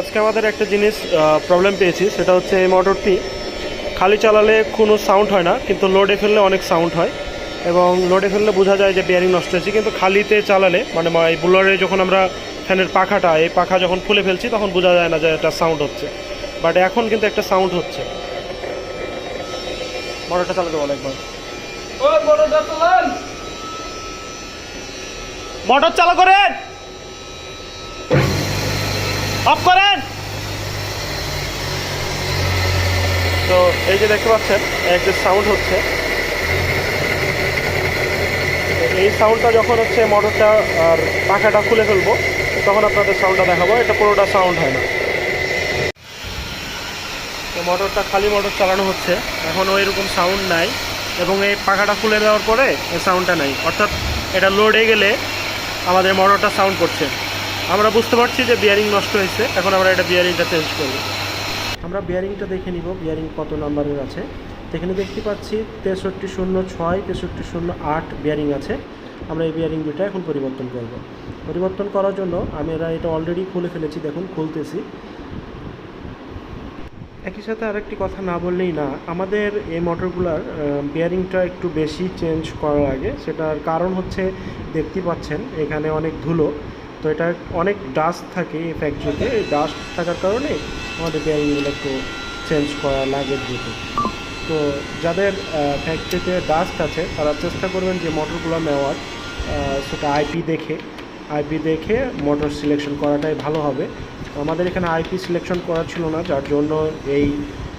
আজকে আমাদের একটা জিনিস প্রবলেম পেয়েছি সেটা হচ্ছে এই মোটরটি খালি চালালে কোনো সাউন্ড হয় না কিন্তু লোডে ফেললে অনেক সাউন্ড হয় এবং লোডে ফেললে বোঝা যায় যে বিয়ারিং নষ্ট হয়েছে কিন্তু খালিতে চালালে মানে এই বুলারে যখন আমরা ফ্যানের পাখাটা এই পাখা যখন খুলে ফেলছি তখন বোঝা যায় না যে একটা সাউন্ড হচ্ছে। বাট এখন কিন্তু একটা সাউন্ড হচ্ছে। মোটরটা চালাতে বলো একবার। মোটর চালু করেন! অফ করেন! তো এই যে দেখতে পাচ্ছেন একটা সাউন্ড হচ্ছে, এই সাউন্ডটা যখন হচ্ছে মোটরটা আর পাখাটা খুলে ফেলব, তখন আপনাদের সাউন্ডটা দেখাবো, এটা পুরোটা সাউন্ড হয় না। তো মোটরটা খালি মোটর চালানো হচ্ছে এখনও এরকম সাউন্ড নাই, এবং এই পাখাটা খুলে দেওয়ার পরে এই সাউন্ডটা নাই। অর্থাৎ এটা লোডে গেলে আমাদের মোটরটা সাউন্ড করছে। আমরা বুঝতে পারছি যে বিয়ারিং নষ্ট হয়েছে। এখন আমরা এটা বিয়ারিংটা চেঞ্জ করব। আমরা বিয়ারিংটা দেখে নিব বিয়ারিং কত নাম্বারের আছে। এখানে দেখতে পাচ্ছি তেষট্টি শূন্য ছয়, তেষট্টি শূন্য আট বিয়ারিং আছে। আমরা এই বিয়ারিং দুটা এখন পরিবর্তন করব। পরিবর্তন করার জন্য আমরা এটা অলরেডি খুলে ফেলেছি, দেখুন, খুলতেছি। একই সাথে আরেকটি কথা না বললেই না, আমাদের এই মোটরগুলোর বিয়ারিংটা একটু বেশি চেঞ্জ করার আগে, সেটার কারণ হচ্ছে, দেখতে পাচ্ছেন, এখানে অনেক ধুলো। তো এটা অনেক ডাস্ট থাকে এই ফ্যাক্টরিতে ডাস্ট থাকার কারণে আমাদের বিয়ারিংগুলো একটু চেঞ্জ করা লাগে দ্রুত। তো যাদের ফ্যাক্টরিতে ডাস্ট আছে, তারা চেষ্টা করবেন যে মোটরগুলো নেওয়ার। সেটা আইপি দেখে। আইপি দেখে মোটর সিলেকশন করাটাই ভালো হবে। আমাদের এখানে আইপি সিলেকশন করা ছিল না, যার জন্য এই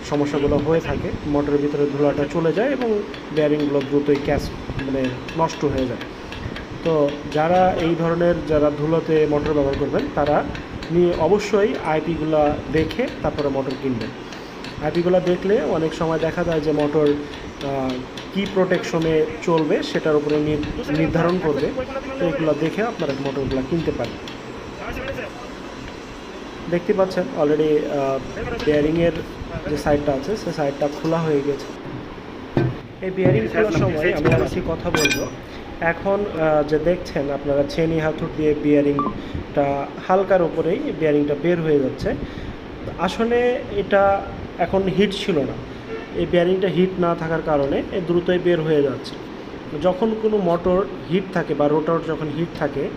সমস্যাগুলো হয়ে থাকে। মোটরের ভিতরে ধুলাটা চলে যায় এবং বেয়ারিংগুলো দ্রুতই ক্যাশ মানে নষ্ট হয়ে যায়। তো যারা এই ধরনের যারা ধুলোতে মোটর ব্যবহার করবেন তারা নিয়ে অবশ্যই আইপিগুলো দেখে তারপরে মোটর কিনবেন। আইপিগুলো দেখলে অনেক সময় দেখা যায় যে মোটর কি প্রোটেকশনে চলবে সেটার উপরে নির্ধারণ করবে। তো এগুলো দেখে আপনারা মোটরগুলো কিনতে পারেন। দেখতে পাচ্ছেন অলরেডি বেয়ারিংয়ের যে সাইডটা আছে সে সাইডটা খোলা হয়ে গেছে। এই বিয়ারিং খোলার সময় আমি আরেকটি কথা বলব। এখন যে দেখছেন আপনারা ছেনি হাতুর দিয়ে বিয়ারিংটা হালকার উপরেই বিয়ারিংটা বের হয়ে যাচ্ছে। আসলে এটা এখন হিট ছিল না। এই বিয়ারিংটা হিট না থাকার কারণে দ্রুতই বের হয়ে যাচ্ছে। যখন কোনো মোটর হিট থাকে বা রোটর যখন হিট থাকে,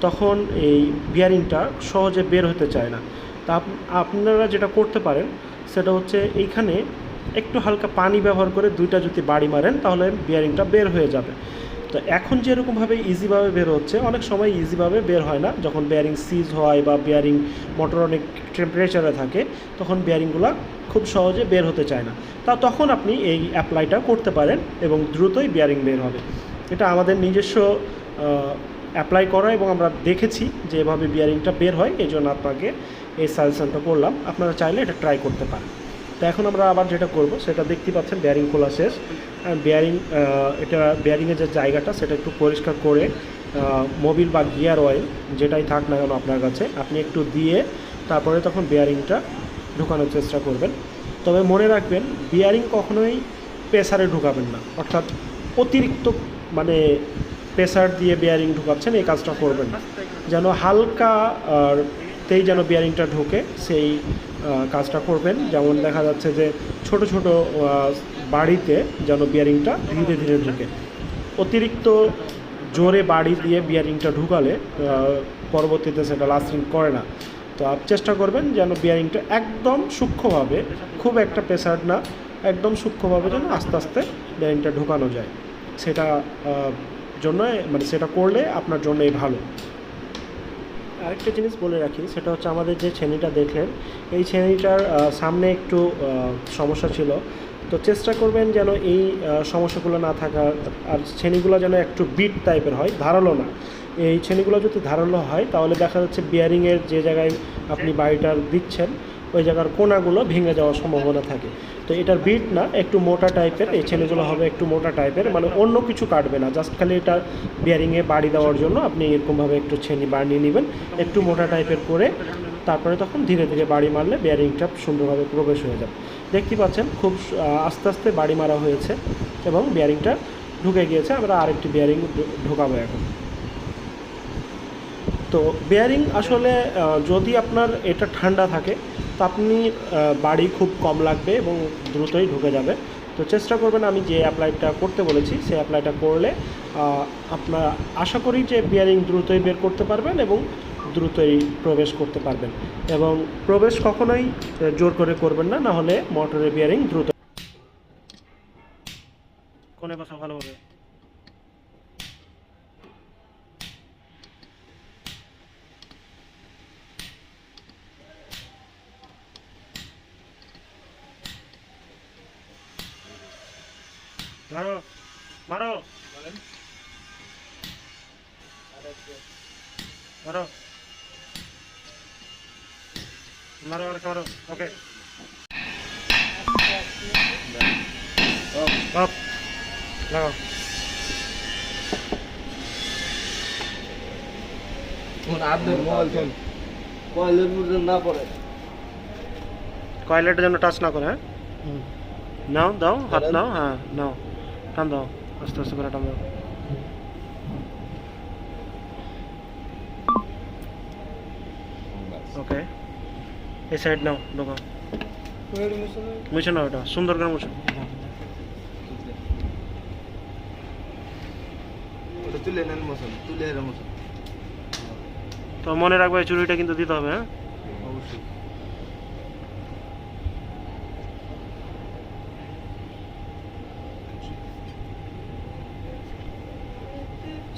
তখন এই বিয়ারিংটা সহজে বের হতে চায় না। তা আপনারা যেটা করতে পারেন, সেটা হচ্ছে এইখানে একটু হালকা পানি ব্যবহার করে দুইটা যদি বাড়ি মারেন, তাহলে বিয়ারিংটা বের হয়ে যাবে। তো এখন যেরকমভাবে ইজিভাবে বের হচ্ছে, অনেক সময় ইজিভাবে বের হয় না। যখন বিয়ারিং সিজ হয় বা বিয়ারিং মোটর অনেক টেম্পারেচারে থাকে, তখন বিয়ারিংগুলো খুব সহজে বের হতে চায় না। তা তখন আপনি এই অ্যাপ্লাইটা করতে পারেন এবং দ্রুতই বিয়ারিং বের হবে। এটা আমাদের নিজস্ব অ্যাপ্লাই করা এবং আমরা দেখেছি যে এভাবে বিয়ারিংটা বের হয় এই জন্য আপনাকে এই সাজেশনটা করলাম। আপনারা চাইলে এটা ট্রাই করতে পারেন। তো এখন আমরা আবার যেটা করব, সেটা দেখতে পাচ্ছেন বেয়ারিং খোলা শেষ। বেয়ারিং এটা বেয়ারিংয়ের যে জায়গাটা, সেটা একটু পরিষ্কার করে মোবিল বা গিয়ার অয়েল যেটাই থাক না কেন আপনার কাছে, আপনি একটু দিয়ে তারপরে তখন বেয়ারিংটা ঢুকানোর চেষ্টা করবেন। তবে মনে রাখবেন বিয়ারিং কখনোই প্রেসারে ঢুকাবেন না। অর্থাৎ অতিরিক্ত মানে প্রেসার দিয়ে বিয়ারিং ঢুকাচ্ছেন, এই কাজটা করবেন না। যেন হালকা তেই যেন বিয়ারিংটা ঢোকে, সেই কাজটা করবেন। যেমন দেখা যাচ্ছে যে ছোট ছোট বাড়িতে যেন বিয়ারিংটা ধীরে ধীরে ঢুকে। অতিরিক্ত জোরে বাড়ি দিয়ে বিয়ারিংটা ঢুকালে পরবর্তীতে সেটা লাস্টিং করে না। তো আপ চেষ্টা করবেন যেন বিয়ারিংটা একদম সূক্ষ্মভাবে, খুব একটা প্রেসার না, একদম সূক্ষ্মভাবে যেন আস্তে আস্তে বিয়ারিংটা ঢোকানো যায়। সেটা জন্য মানে সেটা করলে আপনার জন্যই ভালো। আরেকটা জিনিস বলে রাখি, সেটা হচ্ছে আমাদের যে ছেনিটা দেখলেন, এই ছেনিটার সামনে একটু সমস্যা ছিল। তো চেষ্টা করবেন যেন এই সমস্যাগুলো না থাকার, আর ছেনিগুলো যেন একটু বিট টাইপের হয়, ধারালো না। এই ছেনিগুলো যদি ধারালো হয়, তাহলে দেখা যাচ্ছে বিয়ারিংয়ের যে জায়গায় আপনি বাড়িটার দিচ্ছেন ওই জায়গার কোনাগুলো ভেঙে যাওয়ার সম্ভাবনা থাকে। তো এটার বিট না, একটু মোটা টাইপের, এই ছেলেগুলো হবে একটু মোটা টাইপের মানে অন্য কিছু কাটবে না। জাস্ট খালি এটা বিয়ারিংয়ে বাড়ি দেওয়ার জন্য আপনি এরকমভাবে একটু ছেনি বানিয়ে নেবেন, একটু মোটা টাইপের করে তারপরে তখন ধীরে ধীরে বাড়ি মারলে বিয়ারিংটা সুন্দরভাবে প্রবেশ হয়ে যাবে। দেখতে পাচ্ছেন, খুব আস্তে আস্তে বাড়ি মারা হয়েছে এবং বিয়ারিংটা ঢুকে গিয়েছে। আমরা আরেকটি বিয়ারিং ঢোকাবো এখন। তো বেয়ারিং আসলে যদি আপনার এটা ঠান্ডা থাকে তো আপনি বাড়ি খুব কম লাগবে এবং দ্রুতই ঢুকে যাবে। তো চেষ্টা করবেন আমি যে অ্যাপ্লাইটা করতে বলেছি, সেই অ্যাপ্লাইটা করলে আপনার আশা করি যে বিয়ারিং দ্রুতই বের করতে পারবেন এবং দ্রুতই প্রবেশ করতে পারবেন। এবং প্রবেশ কখনোই জোর করে করবেন না না হলে মোটরের বিয়ারিং দ্রুত কোনে কথা ভালো হবে মারো মারো। মারো। মারো আর মারো। ওকে। আপ লাগাও। মধ্যে না পড়ে। কয়লেটের জন্য টাচ না করে হ্যাঁ? নাও দাও হাত নাও হ্যাঁ নাও। টান দাও আস্তে আস্তে করে টান দাও ওকে এই সাইড নাও ঢোকাও মুছে নাও এটা সুন্দর করে মুছো ওটা তুলে নেন মশন তুলে এর মশন তো মনে রাখবে এই চুরিটা কিন্তু দিতে হবে হ্যাঁ অবশ্যই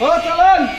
রেলেও ওই